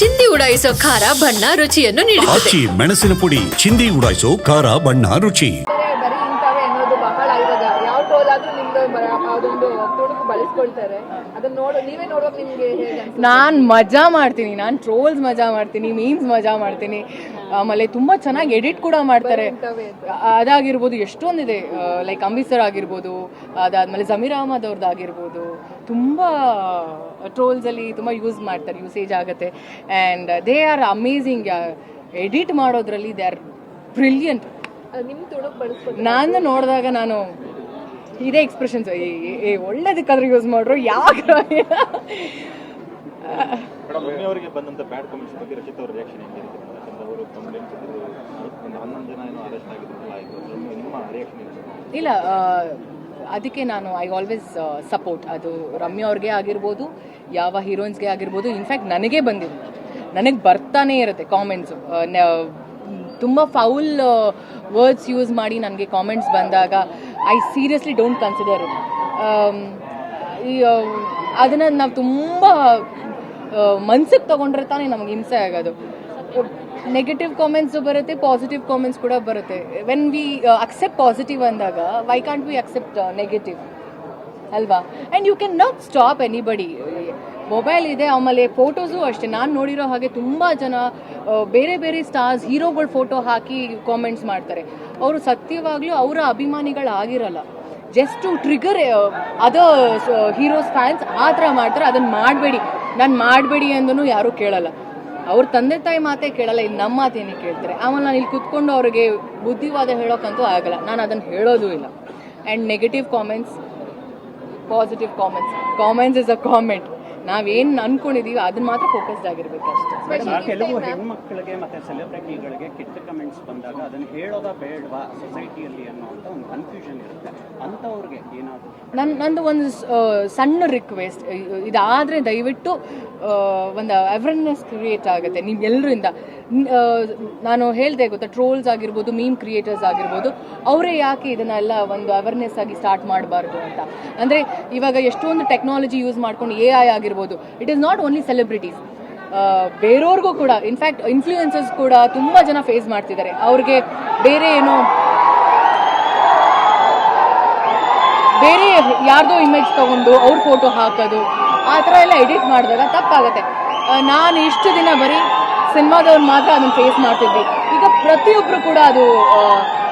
ಚಿಂದಿ ಉಡಾಯಿಸೋ ಖಾರ ಬಣ್ಣ ರುಚಿಯನ್ನು ನೀಡುತ್ತದೆ. ಆಚಿ ಮೆಣಸಿನ ಪುಡಿ ಚಿಂದಿ ಉಡಾಯಿಸೋ ಖಾರ ಬಣ್ಣ ರುಚಿ. ಬರೀ ಇಂಥವೇ ಅನ್ನೋದು ಬಹಳ ಇವಾಗ ಯಾವ ಟೋಲ್ ಆದ್ರೂ ನಿಮ್ದು ಅದೊಂದು ಬಳಸ್ಕೊಳ್ತಾರೆ. ಅದನ್ನ ನೋಡೋ ನೀವೇ ನೋಡುವಾಗ ನಿಮ್ಗೆ ನಾನು ಮಜಾ ಮಾಡ್ತೀನಿ ನಾನು ಟ್ರೋಲ್ಸ್ ಮಜಾ ಮಾಡ್ತೀನಿ ಮೀಮ್ಸ್ ಮಜಾ ಮಾಡ್ತೀನಿ. ಆಮೇಲೆ ತುಂಬಾ ಚೆನ್ನಾಗಿ ಎಡಿಟ್ ಕೂಡ ಮಾಡ್ತಾರೆ. ಅದಾಗಿರ್ಬೋದು ಎಷ್ಟೊಂದಿದೆ ಲೈಕ್ ಅಂಬಿಸರ್ ಆಗಿರ್ಬೋದು ಅದಾದ್ಮೇಲೆ ಜಮೀರ್ ಅಹಮದ್ ಅವ್ರದ್ದು ಆಗಿರ್ಬೋದು. ಟ್ರೋಲ್ಸ್ ಟ್ರೋಲ್ಸಲ್ಲಿ ತುಂಬಾ ಯೂಸ್ ಮಾಡ್ತಾರೆ ಯೂಸೇಜ್ ಆಗುತ್ತೆ. And they are amazing edit ಮಾಡೋದ್ರಲ್ಲಿ ದೇ ಆರ್ ಬ್ರಿಲಿಯಂಟ್ ನಾನು ನೋಡಿದಾಗ ನಾನು ಇದೇ ಎಕ್ಸ್ಪ್ರೆಷನ್ಸ್ ಏ ಒಳ್ಳೇದಕ್ಕಾದ್ರೂ ಯೂಸ್ ಮಾಡ್ರು ಯಾವಾಗ ಇಲ್ಲ ಅದಕ್ಕೆ ನಾನು ಐ ಆಲ್ವೇಸ್ ಸಪೋರ್ಟ್ ಅದು ರಮ್ಯ ಅವ್ರಿಗೆ ಆಗಿರ್ಬೋದು ಯಾವ ಹೀರೋಯಿನ್ಸ್ಗೆ ಆಗಿರ್ಬೋದು. ಇನ್ಫ್ಯಾಕ್ಟ್ ನನಗೆ ಬಂದಿದೆ. ನನಗೆ ಬರ್ತಾನೆ ಇರುತ್ತೆ ಕಾಮೆಂಟ್ಸು ತುಂಬ ಫೌಲ್ ವರ್ಡ್ಸ್ ಯೂಸ್ ಮಾಡಿ ನನಗೆ ಕಾಮೆಂಟ್ಸ್ ಬಂದಾಗ ಐ ಸೀರಿಯಸ್ಲಿ ಡೋಂಟ್ ಕನ್ಸಿಡರ್ ಅದನ್ನು ನಾವು ತುಂಬ ಮನ್ಸಿಗೆ ತೊಗೊಂಡ್ರೆ ತಾನೇ ನಮಗೆ ಹಿಂಸೆ ಆಗೋದು. ನೆಗೆಟಿವ್ ಕಾಮೆಂಟ್ಸು ಬರುತ್ತೆ ಪಾಸಿಟಿವ್ ಕಾಮೆಂಟ್ಸ್ ಕೂಡ ಬರುತ್ತೆ. ವೆನ್ ವಿ ಅಕ್ಸೆಪ್ಟ್ ಪಾಸಿಟಿವ್ ಅಂದಾಗ why can't we accept negative ಅಲ್ವಾ? And you can not stop anybody mobile ಇದೆ, ಆಮೇಲೆ ಫೋಟೋಸು ಅಷ್ಟೇ. ನಾನು ನೋಡಿರೋ ಹಾಗೆ ತುಂಬ ಜನ ಬೇರೆ ಬೇರೆ ಸ್ಟಾರ್ಸ್ ಹೀರೋಗಳ ಫೋಟೋ ಹಾಕಿ ಕಾಮೆಂಟ್ಸ್ ಮಾಡ್ತಾರೆ. ಅವರು ಸತ್ಯವಾಗ್ಲೂ ಅವರ ಅಭಿಮಾನಿಗಳಾಗಿರಲ್ಲ. Just trigger other heroes fans ಆ ಥರ ಮಾಡ್ತಾರೆ. ಅದನ್ನು ಮಾಡಬೇಡಿ. ನಾನು ಮಾಡಬೇಡಿ ಅಂದನು ಯಾರೂ ಕೇಳಲ್ಲ. ಅವ್ರ ತಂದೆ ತಾಯಿ ಮಾತೇ ಕೇಳಲ್ಲ ಇಲ್ಲಿ ನಮ್ಮ ಮಾತೇನೆ ಕೇಳ್ತಾರೆ. ಆಮೇಲೆ ನಾನು ಇಲ್ಲಿ ಕುತ್ಕೊಂಡು ಅವ್ರಿಗೆ ಬುದ್ಧಿವಾದ ಹೇಳೋಕ್ಕಂತೂ ಆಗಲ್ಲ. ನಾನು ಅದನ್ನು ಹೇಳೋದು ಇಲ್ಲ. And negative comments positive comments comments is a comment ನಾವೇನ್ ಅನ್ಕೊಂಡಿದೀವಿ ಅದನ್ನ ಮಾತ್ರ ಫೋಕಸ್ಡ್ ಆಗಿರ್ಬೇಕು ಅಷ್ಟೇ. ಕೆಲವು ಹೆಣ್ಮಕ್ಳಿಗೆ ಮತ್ತೆ ಸೆಲೆಬ್ರಿಟಿಗಳಿಗೆ ಕೆಟ್ಟ ಕಮೆಂಟ್ಸ್ ಬಂದಾಗ ಅದನ್ನ ಹೇಳೋದಾ ಬೇಡವಾ? ಸೊಸೈಟಿಯಲ್ಲಿ ಕನ್ಫ್ಯೂಷನ್ ಇರುತ್ತೆ. ನನ್ನ ನಂದು ಒಂದು ಸಣ್ಣ ರಿಕ್ವೆಸ್ಟ್ ಇದಾದರೆ ದಯವಿಟ್ಟು ಒಂದು ಅವೇರ್ನೆಸ್ ಕ್ರಿಯೇಟ್ ಆಗುತ್ತೆ ನೀವು ಎಲ್ಲರಿಂದ ನಾನು ಹೇಳಿದೆ ಗೊತ್ತಾ ಟ್ರೋಲ್ಸ್ ಆಗಿರ್ಬೋದು ಮೀಮ್ ಕ್ರಿಯೇಟರ್ಸ್ ಆಗಿರ್ಬೋದು, ಅವರೇ ಯಾಕೆ ಇದನ್ನೆಲ್ಲ ಒಂದು ಅವೇರ್ನೆಸ್ ಆಗಿ ಸ್ಟಾರ್ಟ್ ಮಾಡಬಾರ್ದು ಅಂತ. ಅಂದರೆ ಇವಾಗ ಎಷ್ಟೊಂದು ಟೆಕ್ನಾಲಜಿ ಯೂಸ್ ಮಾಡ್ಕೊಂಡು ಎ ಐ ಆಗಿರ್ಬೋದು it is not only celebrities ಬೇರೆಯವ್ರಿಗೂ ಕೂಡ ಇನ್ಫ್ಯಾಕ್ಟ್ ಇನ್ಫ್ಲೂಯೆನ್ಸಸ್ ಕೂಡ ತುಂಬ ಜನ ಫೇಸ್ ಮಾಡ್ತಿದ್ದಾರೆ. ಅವ್ರಿಗೆ ಬೇರೆ ಏನೋ ಬೇರೆ ಯಾರ್ದೋ ಇಮೇಜ್ ತಗೊಂಡು ಅವ್ರ ಫೋಟೋ ಹಾಕೋದು, ಆ ಥರ ಎಲ್ಲ ಎಡಿಟ್ ಮಾಡಿದಾಗ ತಪ್ಪಾಗುತ್ತೆ. ನಾನು ಇಷ್ಟು ದಿನ ಬರೀ ಸಿನಿಮಾದವ್ರು ಮಾತ್ರ ಅದನ್ನು ಫೇಸ್ ಮಾಡ್ತಿದ್ವಿ. ಈಗ ಪ್ರತಿಯೊಬ್ಬರು ಕೂಡ ಅದು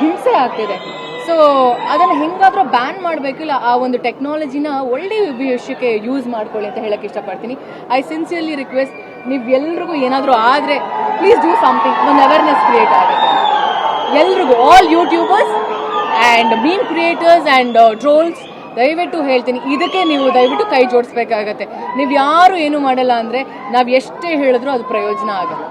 ಹಿಂಸೆ ಆಗ್ತಿದೆ. ಸೊ ಅದನ್ನು ಹೆಂಗಾದರೂ ಬ್ಯಾನ್ ಮಾಡಬೇಕಿಲ್ಲ. ಆ ಒಂದು ಟೆಕ್ನಾಲಜಿನ ಒಳ್ಳೆ ವಿಷಯಕ್ಕೆ ಯೂಸ್ ಮಾಡ್ಕೊಳ್ಳಿ ಅಂತ ಹೇಳಕ್ಕೆ ಇಷ್ಟಪಡ್ತೀನಿ. ಐ ಸಿನ್ಸಿಯರ್ಲಿ ರಿಕ್ವೆಸ್ಟ್ ನೀವು ಎಲ್ರಿಗೂ ಏನಾದರೂ ಆದರೆ ಪ್ಲೀಸ್ ಡೂ ಸಮಥಿಂಗ್ ಒಂದು ಅವೇರ್ನೆಸ್ ಕ್ರಿಯೇಟ್ ಆಗುತ್ತೆ. ಎಲ್ರಿಗೂ all YouTubers and mean creators and trolls ದಯವಿಟ್ಟು ಹೇಳ್ತೀನಿ, ಇದಕ್ಕೆ ನೀವು ದಯವಿಟ್ಟು ಕೈ ಜೋಡಿಸ್ಬೇಕಾಗತ್ತೆ. ನೀವು ಯಾರು ಏನು ಮಾಡಲ್ಲ ಅಂದರೆ ನಾವು ಎಷ್ಟೇ ಹೇಳಿದ್ರೂ ಅದು ಪ್ರಯೋಜನ ಆಗಲ್ಲ.